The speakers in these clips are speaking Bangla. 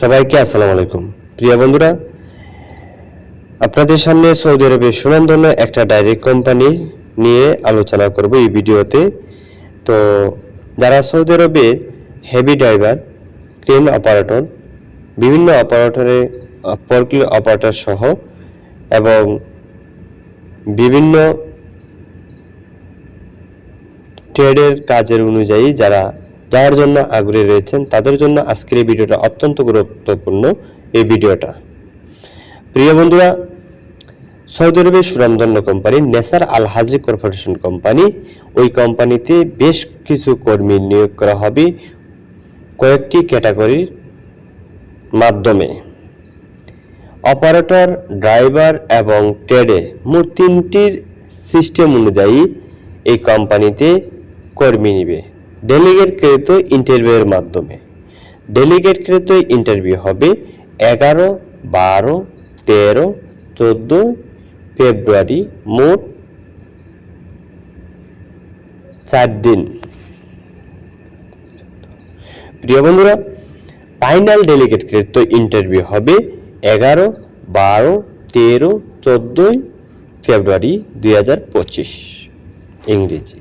সবাইকে আসসালামু আলাইকুম। প্রিয় বন্ধুরা, আপনাদের সামনে সৌদি আরবের সুনামধন্য একটা ডাইরেক্ট কোম্পানি নিয়ে আলোচনা করব এই ভিডিওতে। তো যারা সৌদি আরবে হেভি ড্রাইভার ক্রেন অপারেটর বিভিন্ন অপারেটরে ফর্কলি অপারেটর সহ এবং বিভিন্ন ট্রেডের কাজের অনুযায়ী যারা যাওয়ার জন্য আগ্রহী রয়েছেন, তাদের জন্য আজকের এই ভিডিওটা অত্যন্ত গুরুত্বপূর্ণ। এই ভিডিওটা। প্রিয় বন্ধুরা, সৌদি আরবের সুনামধন্য company Nasser Al Haji corporation company, ওই কোম্পানিতে বেশ কিছু কর্মী নিয়োগ করা হবে কয়েকটি ক্যাটাগরির মাধ্যমে। অপারেটর, ড্রাইভার এবং ট্রেডে মোট তিনটির সিস্টেম অনুযায়ী এই কোম্পানিতে কর্মী নিবে। ডেলিগেট কৃত ইন্টারভিউয়ের মাধ্যমে। ডেলিগেট কৃত ইন্টারভিউ হবে এগারো, বারো, তেরো, চোদ্দ ফেব্রুয়ারি মোট চার দিন। প্রিয় বন্ধুরা ফাইনাল ডেলিগেট কৃত ইন্টারভিউ হবে এগারো, বারো, তেরো চোদ্দোই ফেব্রুয়ারি দুই হাজার পঁচিশ। ইংরেজি।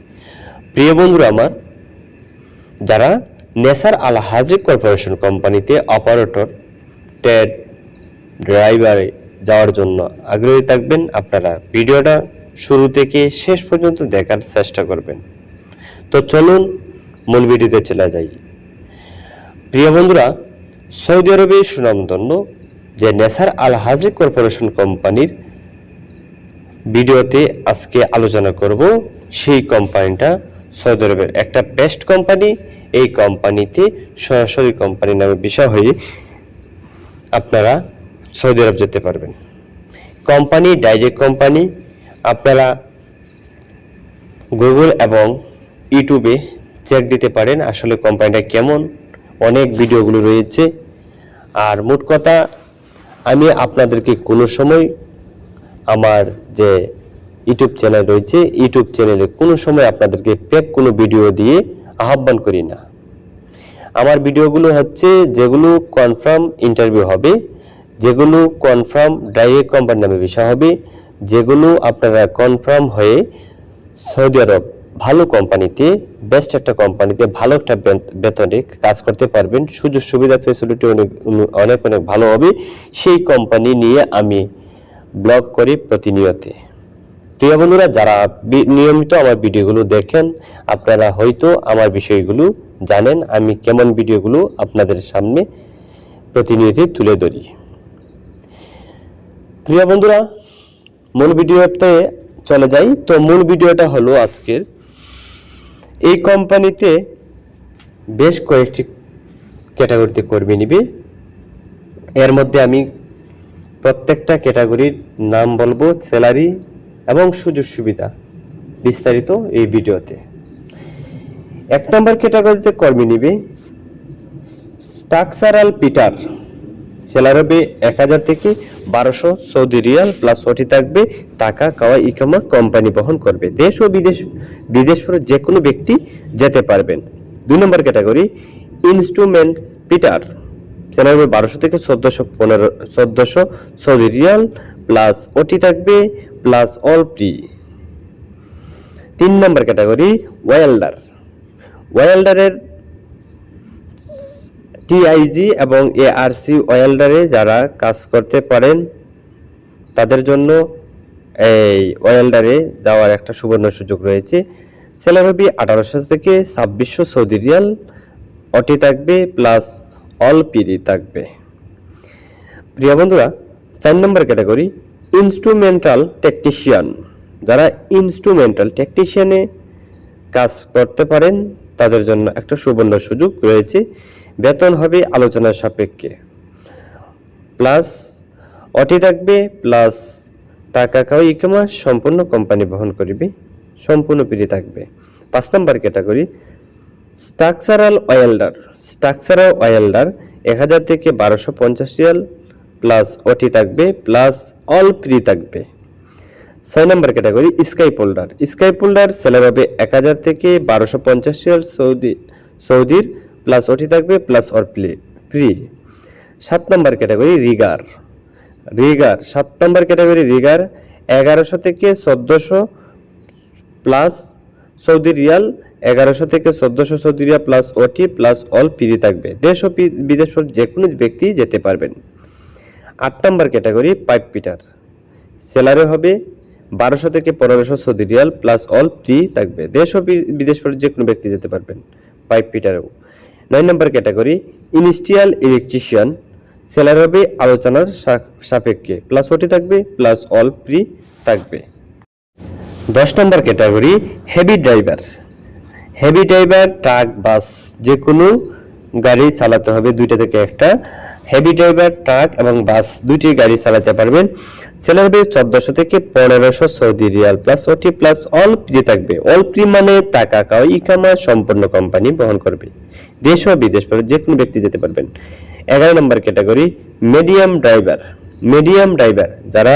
প্রিয় বন্ধুরা, আমার যারা নেসার আল হাজি কর্পোরেশন কোম্পানিতে অপারেটর, টেড ড্রাইভারে যাওয়ার জন্য আগ্রহী থাকবেন। আপনারা ভিডিওটা শুরু থেকে শেষ পর্যন্ত দেখার চেষ্টা করবেন। তো চলুন মূল ভিডিওতে চলে যাই। প্রিয় বন্ধুরা, সৌদি আরবে সুনামধন্য যে নেসার আল হাজি কর্পোরেশন কোম্পানির ভিডিওতে আজকে আলোচনা করব, সেই কোম্পানিটা সৌদি আরবের একটা বেস্ট কোম্পানি। এই কোম্পানিতে সরাসরি কোম্পানি নামে বিষয় হয়ে আপনারা সৌদি আরব যেতে পারবেন। কোম্পানি ডাইরেক্ট কোম্পানি, আপনারা গুগল এবং ইউটিউবে চেক দিতে পারেন আসলে কোম্পানিটা কেমন, অনেক ভিডিওগুলো রয়েছে। আর মোট কথা, আমি আপনাদেরকে কোনো সময় আমার যে ইউটিউব চ্যানেল রয়েছে, ইউটিউব চ্যানেলে কোনো সময় আপনাদেরকে ফেক কোনো ভিডিও দিয়ে আহ্বান করি না। আমার ভিডিওগুলো হচ্ছে যেগুলো কনফার্ম ইন্টারভিউ হবে, যেগুলো কনফার্ম ডাইরেক্ট কোম্পানি নামে বিষয় হবে, যেগুলো আপনারা কনফার্ম হয়ে সৌদি আরব ভালো কোম্পানিতে বেস্ট একটা কোম্পানিতে ভালো একটা বেত- বেতনে কাজ করতে পারবেন। সুযোগ সুবিধা ফেসিলিটি অনেক অনেক অনেক ভালো হবে। সেই কোম্পানি নিয়ে আমি ব্লগ করি প্রতিনিয়তে। প্রিয় বন্ধুরা, যারা নিয়মিত আমার ভিডিওগুলো দেখেন, আপনারা হয়তো আমার বিষয়গুলো জানেন। আমি কেমন ভিডিওগুলো আপনাদের সামনে প্রতিনিয়ত তুলে ধরি। প্রিয় বন্ধুরা, মূল ভিডিওতে চলে যাই। তো মূল ভিডিওটা হলো আজকের। এই কোম্পানিতে বেশ কয়েকটি ক্যাটাগরিতে কর্মী নিবে। এর মধ্যে আমি প্রত্যেকটা ক্যাটাগরির নাম বলব, স্যালারি এবং সুযোগ সুবিধা বিস্তারিত এই ভিডিওতে। এক নম্বর ক্যাটাগরিতে কর্মী নিবে স্ট্রাকচারাল পিটার। সেলার হবে এক হাজার থেকে বারোশো সৌদি রিয়াল প্লাস ওটি থাকবে, টাকা কাওয়া ইকামা কোম্পানি বহন করবে। দেশ ও বিদেশ বিদেশ যে কোনো ব্যক্তি যেতে পারবেন। দুই number category instruments fitter. Salary হবে বারোশো থেকে চোদ্দোশো পনেরো, চোদ্দোশো সৌদি রিয়াল প্লাস ওটি থাকবে প্লাস অল প্রি তিন নম্বর ক্যাটাগরি ওয়েল্ডার ওয়েল্ডারের টিআইজি এবং এআরসি ওয়েল্ডারে যারা কাজ করতে পারেন, তাদের জন্য এই ওয়েল্ডারে যাওয়ার একটা সুবর্ণ সুযোগ রয়েছে। স্যালারি আঠারোশো থেকে ছাব্বিশশো সৌদি রিয়াল অটি থাকবে প্লাস অল পিরি থাকবে। প্রিয় বন্ধুরা, চার নম্বর ক্যাটাগরি ইনস্ট্রুমেন্টাল টেকটিশিয়ান যারা ইনস্ট্রুমেন্টাল টেকটিশিয়ানে কাজ করতে পারেন, তাদের জন্য একটা সুবর্ণ সুযোগ রয়েছে। বেতন হবে আলোচনার সাপেক্ষে। প্লাস অটি থাকবে, প্লাস টাকা কাউ ইকমা সম্পূর্ণ কোম্পানি বহন করিবে, সম্পূর্ণ পিড়ি থাকবে। পাঁচ number category structural welder structural welder এক হাজার থেকে বারোশো পঞ্চাশ রিয়াল প্লাস ওটি থাকবে, প্লাস অল ফ্রি থাকবে। ছয় নম্বর ক্যাটাগরি স্কাইপ হোল্ডার স্কাইপ হোল্ডার স্যালারি হবে এক হাজার থেকে বারোশো পঞ্চাশ রিয়াল সৌদি, সৌদির প্লাস ওটি থাকবে প্লাস অর প্লে ফ্রি সাত নম্বর ক্যাটাগরি রিগার রিগার সাত নম্বর ক্যাটাগরি রিগার এগারোশো থেকে চোদ্দোশো প্লাস সৌদি রিয়াল এগারোশো থেকে চোদ্দোশো Saudi riyal plus OT plus all free থাকবে। দেশ ও বিদেশ যে কোনো ব্যক্তি যেতে পারবেন। আট number category pipe fitter salary হবে বারোশো থেকে পনেরোশো Saudi riyal plus all free থাকবে। দেশ ও বিদেশ যে কোনো ব্যক্তি যেতে পারবেন পাইপ পিটারেও নয় number category industrial electrician. Salary হবে আলোচনার সাপেক্ষে। প্লাস ওটি থাকবে, প্লাস অল ফ্রি থাকবে। দশ number category heavy driver. Heavy driver, truck, bus যে কোনো গাড়ি চালাতে হবে দুইটা থেকে একটা। হেভি ড্রাইভার ট্রাক এবং বাস দুইটি গাড়ি চালাতে পারবেন। স্যালারি হবে চোদ্দশো থেকে পনেরোশো Saudi riyal plus OT plus all free থাকবে। অল ফ্রি মানে টাকা কাও ইকামা সম্পূর্ণ কোম্পানি বহন করবে। দেশ ও বিদেশ যে কোনো ব্যক্তি যেতে পারবেন। এগারো number category medium driver medium driver যারা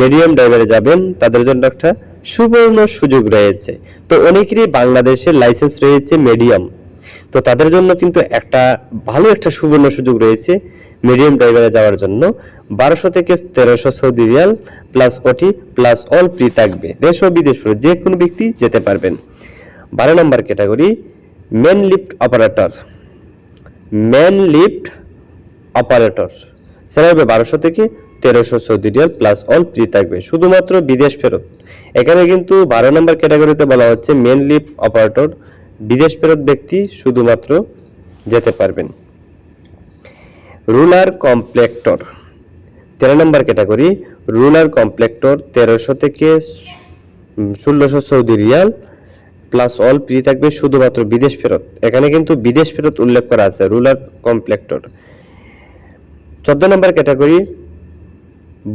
মিডিয়াম ড্রাইভারে যাবেন, তাদের জন্য একটা সুবর্ণ সুযোগ রয়েছে। তো অনেকেরই বাংলাদেশের লাইসেন্স রয়েছে মিডিয়াম তো তাদের জন্য কিন্তু একটা ভালো একটা সুবর্ণ সুযোগ রয়েছে মিডিয়াম ড্রাইভারে যাওয়ার জন্য। বারোশো থেকে তেরোশো Saudi riyal plus OT plus all free থাকবে। দেশ ও বিদেশ যে কোনো ব্যক্তি যেতে পারবেন। বারো number category main lift operator main lift operator সেটা হবে বারোশো থেকে তেরোশো Saudi riyal plus all free থাকবে। শুধুমাত্র বিদেশ ফেরত। এখানে কিন্তু বারো নম্বর ক্যাটাগরিতে বলা হচ্ছে মেন লিফট অপারেটর বিদেশ ফেরত ব্যক্তি শুধুমাত্র যেতে পারবেন। রুলার কমপ্লেক্টর, তেরো নম্বর ক্যাটাগরি, রুলার কমপ্লেক্টর তেরোশো থেকে ষোলোশো Saudi riyal, plus all free থাকবে শুধুমাত্র বিদেশ ফেরত। এখানে কিন্তু বিদেশ ফেরত উল্লেখ করা আছে, রুলার কমপ্লেক্টর। চোদ্দ number category,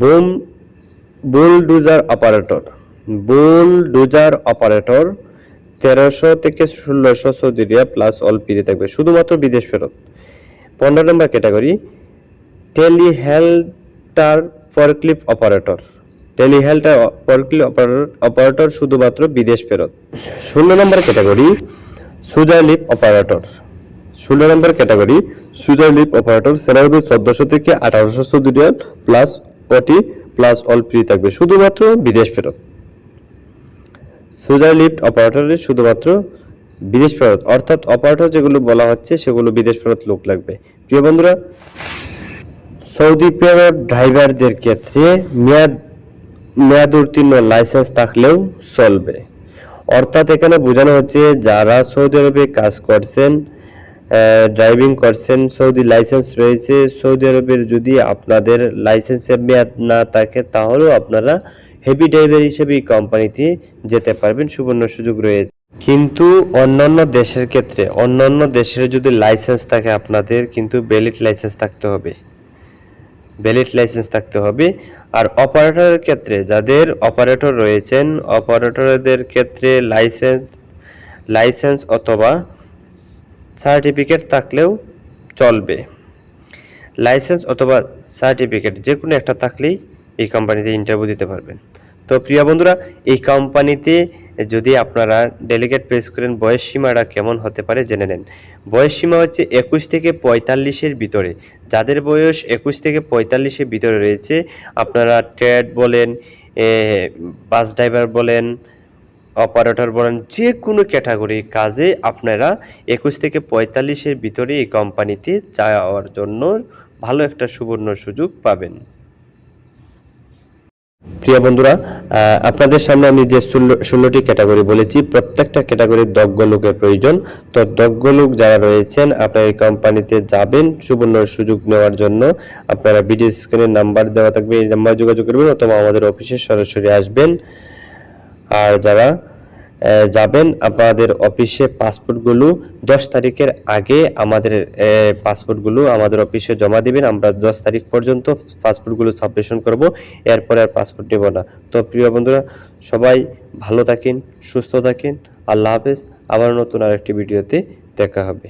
boom, bulldozer operator bulldozer operator তেরোশো থেকে ষোলোশো Saudi riyal plus all free থাকবে। শুধুমাত্র বিদেশ ফেরত। পনেরো number category, telehandler forklift operator. Telehandler forklift operator শুধুমাত্র বিদেশ ফেরত। ষোলো number category scissor lift operator. ষোলো number category scissor lift operator salary চোদ্দশো থেকে আঠারোশো চৌদ্দ riyal plus OT plus all free থাকবে। শুধুমাত্র বিদেশ ফেরত। সুজার লিফট অপারেটরে শুধুমাত্র বিদেশ ফেরত, অর্থাৎ অপারেটর যেগুলো বলা হচ্ছে সেগুলো বিদেশ ফেরত লোক লাগবে। প্রিয় বন্ধুরা, সৌদি পেরোর ড্রাইভারদের ক্ষেত্রে মেয়াদ মেয়াদ উত্তীর্ণ লাইসেন্স থাকলেও চলবে। অর্থাৎ এখানে বোঝানো হচ্ছে যারা সৌদি আরবে কাজ করছেন ড্রাইভিং করছেন, সৌদি লাইসেন্স রয়েছে, সৌদি আরবের যদি আপনাদের লাইসেন্সের মেয়াদ না থাকে, তাহলেও আপনারা হেভি ড্রাইভার হিসেবে এই কোম্পানিতে যেতে পারবেন, সুবর্ণ সুযোগ রয়েছে। কিন্তু অন্যান্য দেশের ক্ষেত্রে, অন্যান্য দেশের যদি লাইসেন্স থাকে আপনাদের, কিন্তু ভ্যালিড লাইসেন্স থাকতে হবে। ভ্যালিড লাইসেন্স থাকতে হবে। আর অপারেটরের ক্ষেত্রে, যাদের অপারেটর রয়েছেন, অপারেটরদের ক্ষেত্রে লাইসেন্স লাইসেন্স অথবা সার্টিফিকেট থাকলেও চলবে। লাইসেন্স অথবা সার্টিফিকেট যে কোনো একটা থাকলেই এই কোম্পানিতে ইন্টারভিউ দিতে পারবেন। তো প্রিয় বন্ধুরা, এই কোম্পানিতে যদি আপনারা ডেলিগেট প্রেস করেন, বয়স সীমাটা কেমন হতে পারে জেনে নেন। বয়স সীমা হচ্ছে একুশ থেকে পঁয়তাল্লিশের ভিতরে। যাদের বয়স একুশ থেকে পঁয়তাল্লিশের ভিতরে রয়েছে, আপনারা ট্রেড বলেন বাস ড্রাইভার বলেন অপারেটর বলেন যে কোনো ক্যাটাগরি কাজে আপনারা একুশ থেকে পঁয়তাল্লিশের ভিতরে এই কোম্পানিতে যাওয়ার জন্য ভালো একটা সুবর্ণ সুযোগ পাবেন। প্রিয় বন্ধুরা আপনাদের সামনে আমি যে ষোলোটি ক্যাটাগরি বলেছি, প্রত্যেকটা ক্যাটাগরির দজ্ঞ লোকের প্রয়োজন। তো দজ্ঞ লোক যারা রয়েছেন, আপনার এই কোম্পানিতে যাবেন, সুবর্ণ সুযোগ নেওয়ার জন্য। আপনারা ভিডিও স্ক্রিনের নাম্বার দেওয়া থাকবে, এই নাম্বার যোগাযোগ করবেন অথবা আমাদের অফিসে সরাসরি আসবেন। আর যারা যাবেন। আপনাদের অফিসে পাসপোর্টগুলো দশ তারিখের আগে আমাদের পাসপোর্টগুলো আমাদের অফিসে জমা দিবেন। আমরা দশ তারিখ পর্যন্ত পাসপোর্টগুলো সাবমিশন করব। এরপরে আর পাসপোর্ট নেব না। তো প্রিয় বন্ধুরা, সবাই ভালো থাকেন, সুস্থ থাকেন। আল্লাহ হাফেজ। আবার নতুন আরেকটি ভিডিওতে দেখা হবে।